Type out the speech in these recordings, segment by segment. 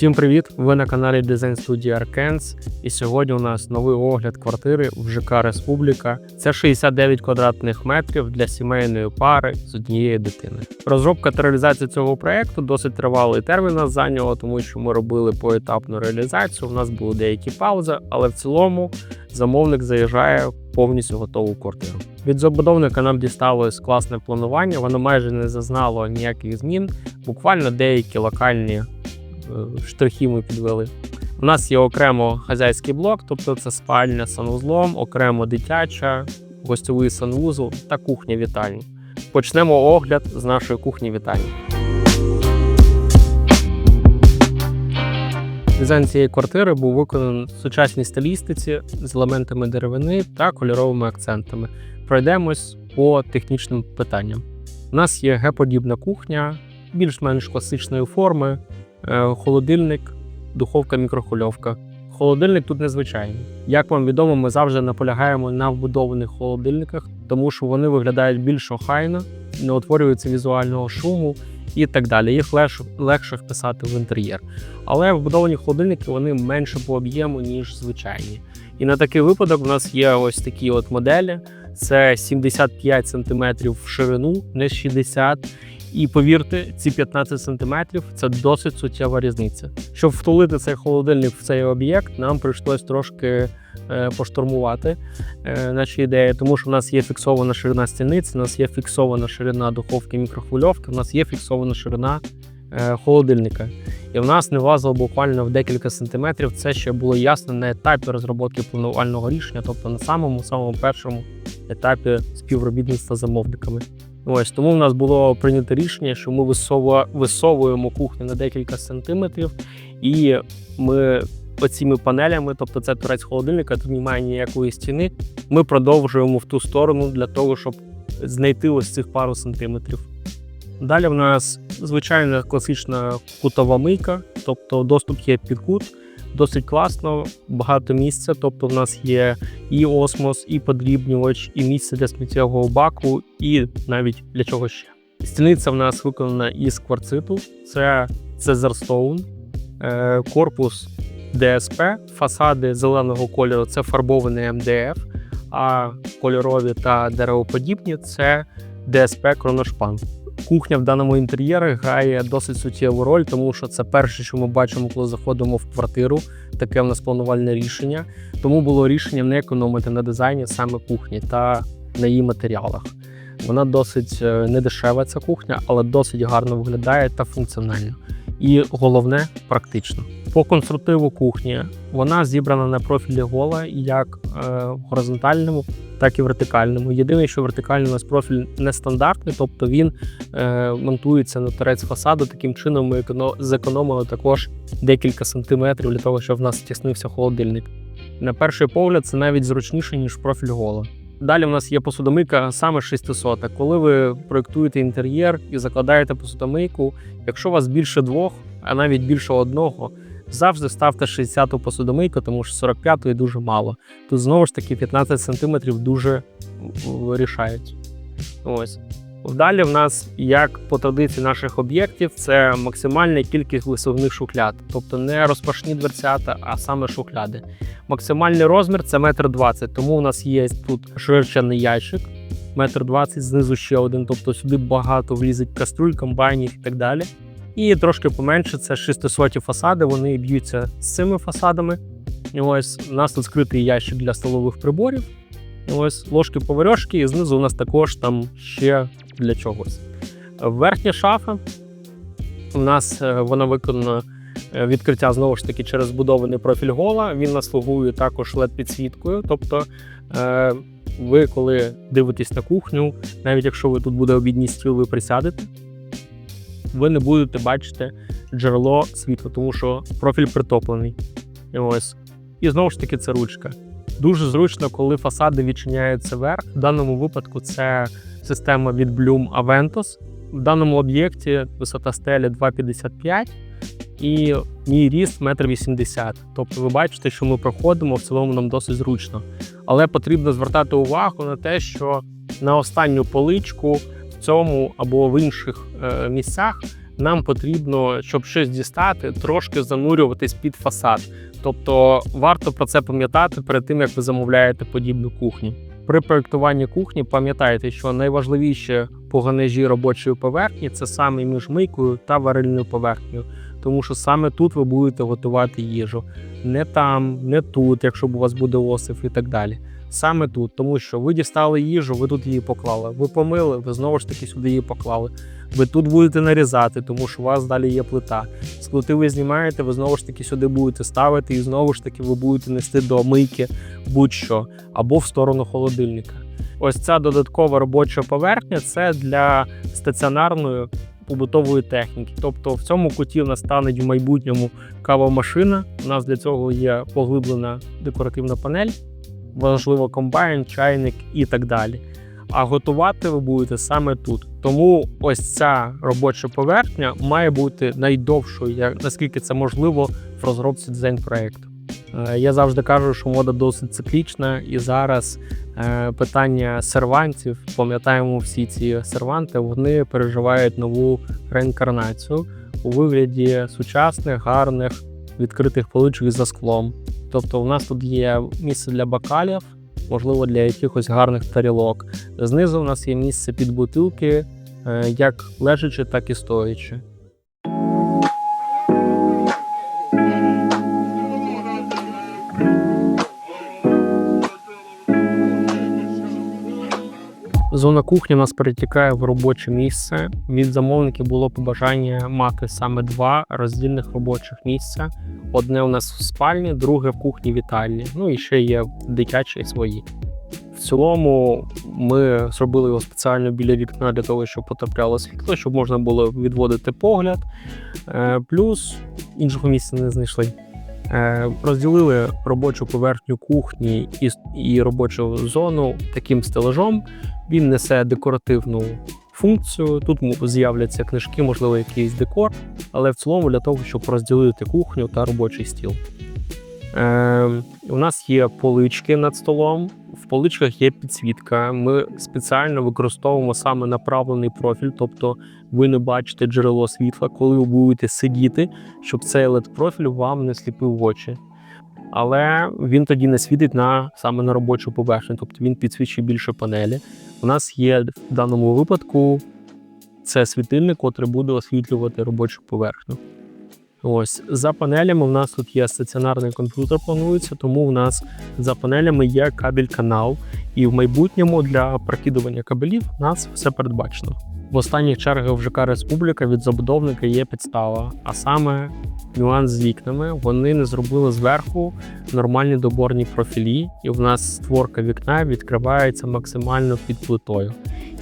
Всім привіт! Ви на каналі Дизайн студії Аркенс. І сьогодні у нас новий огляд квартири в ЖК Республіка. Це 69 квадратних метрів для сімейної пари з однією дитиною. Розробка та реалізація цього проекту досить тривалий термін нас зайняло, тому що ми робили поетапну реалізацію. У нас були деякі паузи, але в цілому замовник заїжджає повністю готову квартиру. Від забудовника нам дісталось класне планування. Воно майже не зазнало ніяких змін. Буквально деякі локальні штрихи ми підвели. У нас є окремо хазяйський блок, тобто це спальня з санвузлом, окремо дитяча, гостьовий санвузол та кухня вітальні. Почнемо огляд з нашої кухні вітальні. Дизайн цієї квартири був виконаний в сучасній стилістиці з елементами деревини та кольоровими акцентами. Пройдемось по технічним питанням. У нас є Г-подібна кухня, більш-менш класичної форми, е, холодильник, духовка, мікрохвильовка. Холодильник тут незвичайний. Як вам відомо, ми завжди наполягаємо на вбудованих холодильниках, тому що вони виглядають більш охайно, не утворюються візуального шуму і так далі. Їх легше, легше вписати в інтер'єр. Але вбудовані холодильники вони менше по об'єму, ніж звичайні. І на такий випадок у нас є ось такі от моделі. Це 75 см в ширину, не 60 і повірте, ці 15 см це досить суттєва різниця. Щоб втулити цей холодильник в цей об'єкт, нам прийшлось трошки е, поштурмувати е, наші ідеї, тому що в нас є фіксована ширина стільниці, у нас є фіксована ширина духовки мікрохвильовки, у нас є фіксована ширина е, холодильника. І в нас не влазило буквально в декілька сантиметрів. Це ще було ясно на етапі розробки планувального рішення, тобто на самому самому першому етапі співробітництва з замовниками. Ось тому в нас було прийнято рішення, що ми висовуємо кухню на декілька сантиметрів, і ми оціми панелями, тобто це турець холодильника, тут немає ніякої стіни. Ми продовжуємо в ту сторону для того, щоб знайти ось цих пару сантиметрів. Далі в нас звичайна класична кутова мийка, тобто доступ є під кут. Досить класно, багато місця. Тобто, в нас є і осмос, і подрібнювач, і місце для сміттєвого баку, і навіть для чого ще. Стіниця в нас виконана із кварциту, це е, корпус ДСП, фасади зеленого кольору це фарбований МДФ, а кольорові та деревоподібні це ДСП Кроношпан. Кухня в даному інтер'єрі грає досить суттєву роль, тому що це перше, що ми бачимо, коли заходимо в квартиру. Таке в нас планувальне рішення. Тому було рішення не економити на дизайні саме кухні та на її матеріалах. Вона досить е, недешева, ця кухня, але досить гарно виглядає та функціонально. І головне практично. По конструктиву кухні вона зібрана на профілі гола як е, горизонтальному, так і вертикальному. Єдине, що вертикальний у нас профіль нестандартний, тобто він е, монтується на торець фасаду. Таким чином ми еконо- зекономили також декілька сантиметрів для того, щоб в нас стіснився холодильник. На перший погляд, це навіть зручніше, ніж профіль гола. Далі в нас є посудомийка саме 600. Коли ви проєктуєте інтер'єр і закладаєте посудомийку, якщо у вас більше двох, а навіть більше одного, завжди ставте 60-ту посудомийку, тому що 45-ї дуже мало. Тут знову ж таки 15 см дуже рішають. Ось. Далі в нас, як по традиції наших об'єктів, це максимальна кількість висувних шухляд, тобто не розпашні дверцята, а саме шухляди. Максимальний розмір це метр двадцять, тому у нас є тут ширчаний ящик, метр двадцять, знизу ще один, тобто сюди багато влізить каструль, комбайнів і так далі. І трошки поменше це 600 фасади, вони б'ються з цими фасадами. Ось у нас тут скритий ящик для столових приборів. Ось ложки поварьошки, і знизу у нас також там ще для чогось. Верхня шафа. У нас е, вона виконана е, відкриття знову ж таки через збудований профіль гола. Він нас слугує також led підсвіткою. Тобто, е, ви, коли дивитесь на кухню, навіть якщо ви тут буде обідній стіл, ви присядете, ви не будете бачити джерело світла, тому що профіль притоплений. Ось. І знову ж таки, це ручка. Дуже зручно, коли фасади відчиняються вверх. В даному випадку це система від Bloom Aventus. В даному об'єкті висота стелі 2,55 і мій ріст 1,80 м. Тобто ви бачите, що ми проходимо, в цілому нам досить зручно. Але потрібно звертати увагу на те, що на останню поличку в цьому або в інших е, місцях нам потрібно, щоб щось дістати, трошки занурюватись під фасад. Тобто варто про це пам'ятати перед тим, як ви замовляєте подібну кухню. При проєктуванні кухні пам'ятайте, що найважливіше по ганежі робочої поверхні це саме між мийкою та варильною поверхнею, тому що саме тут ви будете готувати їжу. Не там, не тут, якщо у вас буде осиф і так далі. Саме тут, тому що ви дістали їжу, ви тут її поклали. Ви помили, ви знову ж таки сюди її поклали. Ви тут будете нарізати, тому що у вас далі є плита. З ви знімаєте, ви знову ж таки сюди будете ставити, і знову ж таки ви будете нести до мийки будь-що або в сторону холодильника. Ось ця додаткова робоча поверхня це для стаціонарної побутової техніки. Тобто в цьому куті в нас стане в майбутньому кавомашина. У нас для цього є поглиблена декоративна панель, важливо комбайн, чайник і так далі. А готувати ви будете саме тут. Тому ось ця робоча поверхня має бути найдовшою, наскільки це можливо в розробці дизайн-проєкту. Е, Я завжди кажу, що мода досить циклічна, і зараз е, питання сервантів, пам'ятаємо всі ці серванти, вони переживають нову реінкарнацію у вигляді сучасних, гарних, відкритих поличок за склом. Тобто, у нас тут є місце для бокалів, можливо, для якихось гарних тарілок. Знизу у нас є місце під бутилки, е, як лежачи, так і стоячи. Зона кухні у нас перетікає в робоче місце. Від замовників було побажання мати саме два роздільних робочих місця. Одне у нас в спальні, друге в кухні вітальні. Ну і ще є дитячі свої. В цілому ми зробили його спеціально біля вікна для того, щоб потрапляло світло, щоб можна було відводити погляд. Е, Плюс іншого місця не знайшли. Е, Розділили робочу поверхню кухні і, робочу зону таким стелажом. Він несе декоративну функцію. Тут з'являться книжки, можливо, якийсь декор, але в цілому для того, щоб розділити кухню та робочий стіл. Е, у нас є полички над столом. В поличках є підсвітка. Ми спеціально використовуємо саме направлений профіль, тобто ви не бачите джерело світла, коли ви будете сидіти, щоб цей led профіль вам не сліпив в очі. Але він тоді не світить на саме на робочу поверхню, тобто він підсвічує більше панелі. У нас є в даному випадку це світильник, котрий буде освітлювати робочу поверхню. Ось за панелями у нас тут є стаціонарний комп'ютер, планується, тому у нас за панелями є кабель-канал, і в майбутньому для прокидування кабелів у нас все передбачено. В останніх чергах в ЖК Республіка від забудовника є підстава, а саме нюанс з вікнами. Вони не зробили зверху нормальні доборні профілі, і в нас створка вікна відкривається максимально під плитою.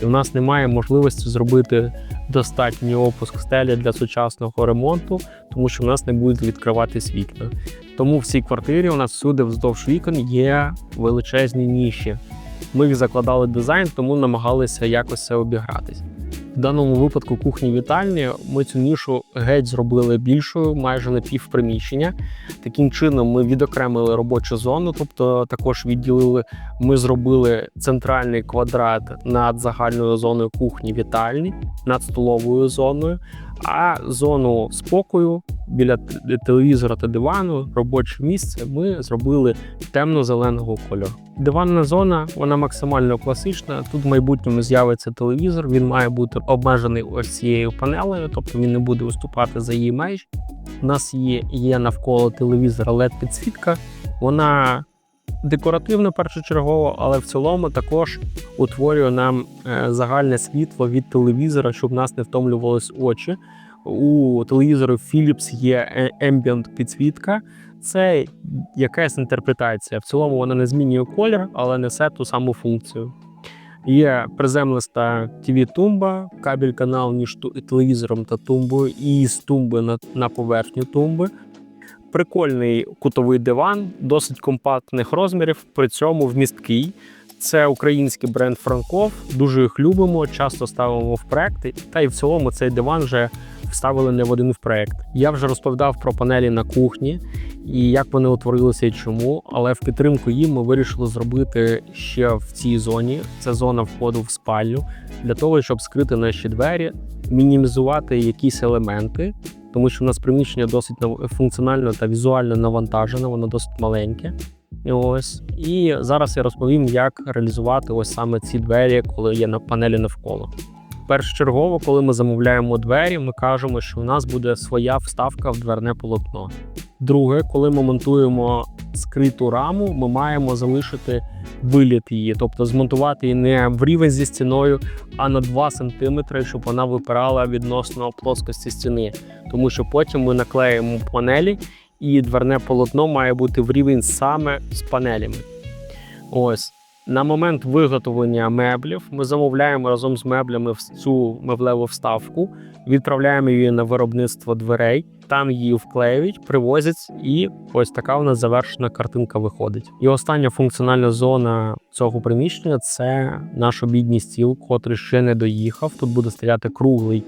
І в нас немає можливості зробити достатній опуск стелі для сучасного ремонту, тому що в нас не будуть відкриватись вікна. Тому в цій квартирі у нас всюди вздовж вікон є величезні ніші. Ми їх закладали дизайн, тому намагалися якось це обігратись. Даному випадку кухні вітальні ми цю нішу геть зробили більшою, майже на пів приміщення. Таким чином ми відокремили робочу зону, тобто також відділили. Ми зробили центральний квадрат над загальною зоною кухні вітальні, над столовою зоною, а зону спокою біля телевізора та дивану, робоче місце ми зробили темно-зеленого кольору. Диванна зона вона максимально класична. Тут в майбутньому з'явиться телевізор. Він має бути обмежений ось цією панелею, тобто він не буде виступати за її межі. У нас є, є навколо телевізора led підсвітка. Вона декоративна першочергово, але в цілому також утворює нам е, загальне світло від телевізора, щоб нас не втомлювались очі. У телевізору Philips є е, ambient підсвітка. Це якась інтерпретація. В цілому вона не змінює колір, але несе ту саму функцію. Є приземлиста tv тумба кабель канал між телевізором та тумбою, і з тумби на, на поверхню тумби. Прикольний кутовий диван, досить компактних розмірів, при цьому вмісткий. Це український бренд Франков. Дуже їх любимо, часто ставимо в проекти. Та й в цілому цей диван вже вставили не в один в проект. Я вже розповідав про панелі на кухні і як вони утворилися і чому. Але в підтримку їм ми вирішили зробити ще в цій зоні. Це зона входу в спальню для того, щоб скрити наші двері, мінімізувати якісь елементи, тому що в нас приміщення досить функціонально та візуально навантажене, воно досить маленьке. І ось і зараз я розповім, як реалізувати ось саме ці двері, коли є на панелі навколо. Першочергово, коли ми замовляємо двері, ми кажемо, що у нас буде своя вставка в дверне полотно. Друге, коли ми монтуємо скриту раму, ми маємо залишити виліт її, тобто змонтувати її не в рівень зі стіною, а на 2 см, щоб вона випирала відносно плоскості стіни. Тому що потім ми наклеїмо панелі, і дверне полотно має бути в рівень саме з панелями. Ось. На момент виготовлення меблів ми замовляємо разом з меблями в цю меблеву вставку, відправляємо її на виробництво дверей, там її вклеюють, привозять, і ось така у нас завершена картинка виходить. І остання функціональна зона цього приміщення це наш обідній стіл, котрий ще не доїхав. Тут буде стояти круглий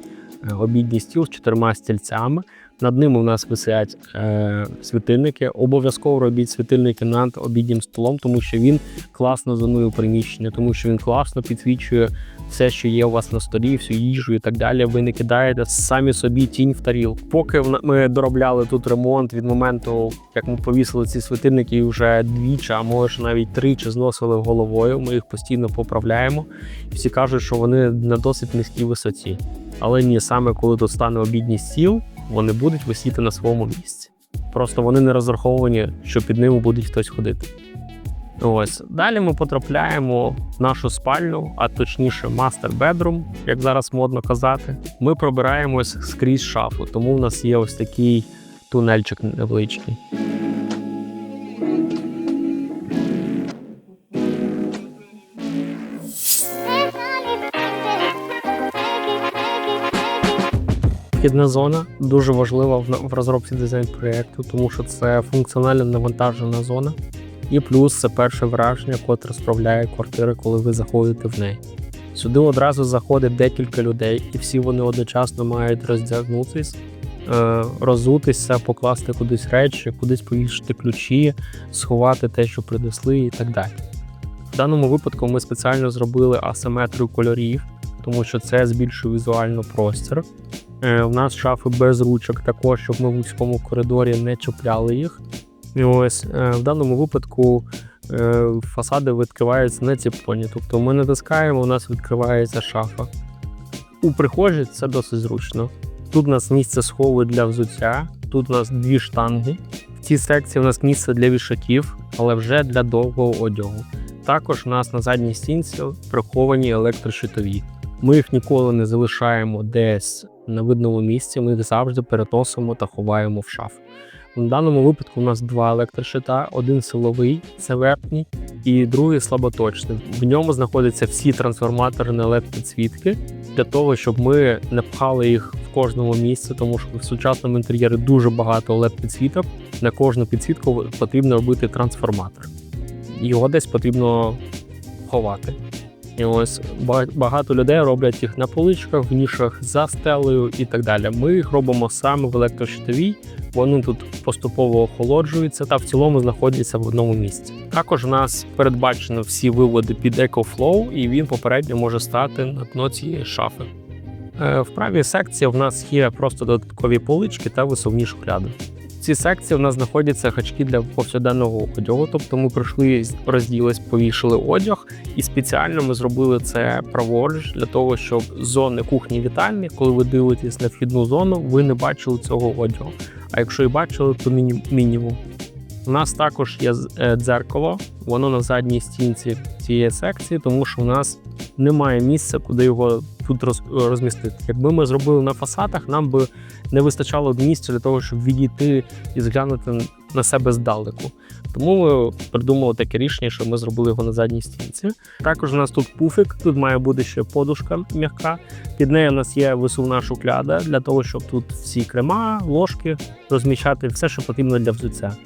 е, обідній стіл з чотирма стільцями. Над ним у нас висять е, світильники. Обов'язково робіть світильники над обіднім столом, тому що він класно зонує приміщення, тому що він класно підсвічує все, що є у вас на столі, всю їжу і так далі. Ви не кидаєте самі собі тінь в тарілку. Поки ми доробляли тут ремонт від моменту, як ми повісили ці світильники, вже двічі, а може навіть тричі зносили головою. Ми їх постійно поправляємо. І всі кажуть, що вони на досить низькій висоті. Але ні, саме коли тут стане обідній стіл, вони будуть висіти на своєму місці. Просто вони не розраховані, що під ними буде хтось ходити. Ось далі ми потрапляємо в нашу спальню, а точніше, мастер бедрум, як зараз модно казати. Ми пробираємось скрізь шафу, тому в нас є ось такий тунельчик невеличкий. Вхідна зона дуже важлива в, розробці дизайн проєкту, тому що це функціонально навантажена зона. І плюс це перше враження, котре справляє квартири, коли ви заходите в неї. Сюди одразу заходить декілька людей, і всі вони одночасно мають роздягнутись, е, розутися, покласти кудись речі, кудись повішати ключі, сховати те, що принесли, і так далі. В даному випадку ми спеціально зробили асиметрію кольорів, тому що це збільшує візуально простір. Е, У нас шафи без ручок, також, щоб ми в вузькому коридорі не чіпляли їх. І ось е, в даному випадку е, фасади відкриваються не ціпоні. Тобто ми натискаємо, у нас відкривається шафа. У прихожій це досить зручно. Тут у нас місце схову для взуття, тут у нас дві штанги. В цій секції у нас місце для вішаків, але вже для довгого одягу. Також у нас на задній стінці приховані електрощитові. Ми їх ніколи не залишаємо десь на видному місці, ми їх завжди переносимо та ховаємо в шафу. В даному випадку у нас два електрощита: один силовий, це верхній, і другий слаботочний. В ньому знаходяться всі трансформатори на електроцвітки для того, щоб ми не пхали їх в кожному місці, тому що в сучасному інтер'єрі дуже багато електроцвіток. На кожну підсвітку потрібно робити трансформатор. Його десь потрібно ховати. І ось багато людей роблять їх на поличках, в нішах за стелею і так далі. Ми їх робимо саме в електрощитовій. Вони тут поступово охолоджуються та в цілому знаходяться в одному місці. Також у нас передбачено всі виводи під EcoFlow, і він попередньо може стати на дно цієї шафи. Е, В правій секції в нас є просто додаткові полички та висувні шухляди. В цій секції в нас знаходяться гачки для повсякденного одягу, тобто ми прийшли, розділись, повішали одяг, і спеціально ми зробили це праворуч для того, щоб зони кухні вітальні, коли ви дивитесь на вхідну зону, ви не бачили цього одягу. А якщо і бачили, то міні- мінімум. У нас також є е, дзеркало, воно на задній стінці цієї секції, тому що у нас немає місця, куди його тут роз- розмістити. Якби ми зробили на фасадах, нам би не вистачало місця для того, щоб відійти і зглянути на себе здалеку. Тому ми придумали таке рішення, що ми зробили його на задній стінці. Також у нас тут пуфик, тут має бути ще подушка м'яка. Під нею у нас є висувна шухляда для того, щоб тут всі крема, ложки розміщати, все, що потрібно для взуття.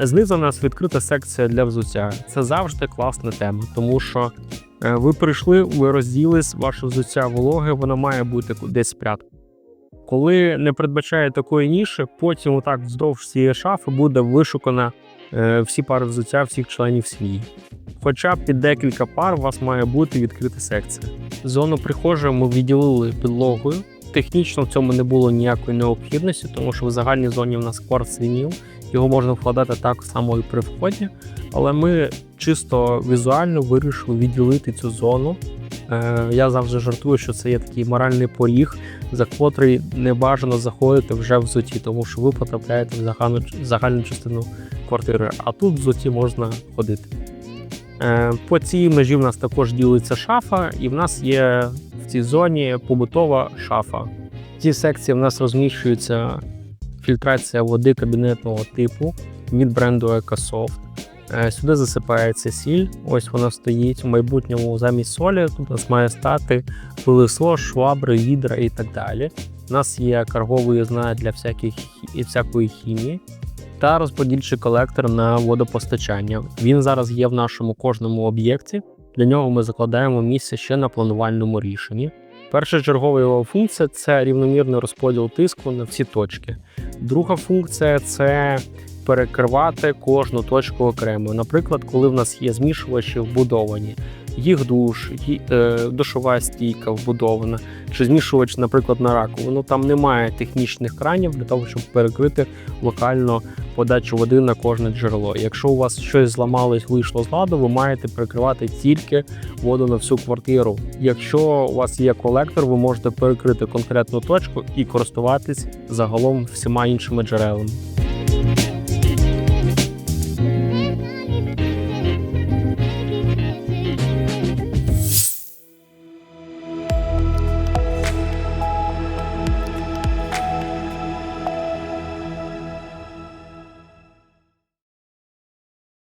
Знизу у нас відкрита секція для взуття. Це завжди класна тема, тому що ви прийшли, ви розділись, ваше взуття вологе, воно має бути десь спрятано. Коли не передбачає такої ніші, потім отак вздовж цієї шафи буде вишукана е, всі пари взуття всіх членів сім'ї. Хоча під декілька пар у вас має бути відкрита секція. Зону прихожої ми відділили підлогою. Технічно в цьому не було ніякої необхідності, тому що в загальній зоні в нас кварц вініл, його можна вкладати так само і при вході. Але ми чисто візуально вирішили відділити цю зону. Е, Я завжди жартую, що це є такий моральний поріг, за котрий не бажано заходити вже в зуті, тому що ви потрапляєте в загальну, загальну частину квартири, а тут в зуті можна ходити. Е, По цій межі в нас також ділиться шафа, і в нас є в цій зоні побутова шафа. В цій секції в нас розміщується фільтрація води кабінетного типу від бренду EcoSoft. Е, Сюди засипається сіль. Ось вона стоїть в майбутньому замість солі. Тут у нас має стати пилисос, швабри, відра і так далі. У нас є карговий знак для всяких, хі- всякої хімії та розподільчий колектор на водопостачання. Він зараз є в нашому кожному об'єкті. Для нього ми закладаємо місце ще на планувальному рішенні. Першочергова його функція це рівномірний розподіл тиску на всі точки. Друга функція це перекривати кожну точку окремо. Наприклад, коли в нас є змішувачі вбудовані, їх душ, е, душова стійка вбудована, чи змішувач, наприклад, на раковину. Там немає технічних кранів для того, щоб перекрити локально подачу води на кожне джерело. Якщо у вас щось зламалось, вийшло з ладу, ви маєте перекривати тільки воду на всю квартиру. Якщо у вас є колектор, ви можете перекрити конкретну точку і користуватись загалом всіма іншими джерелами.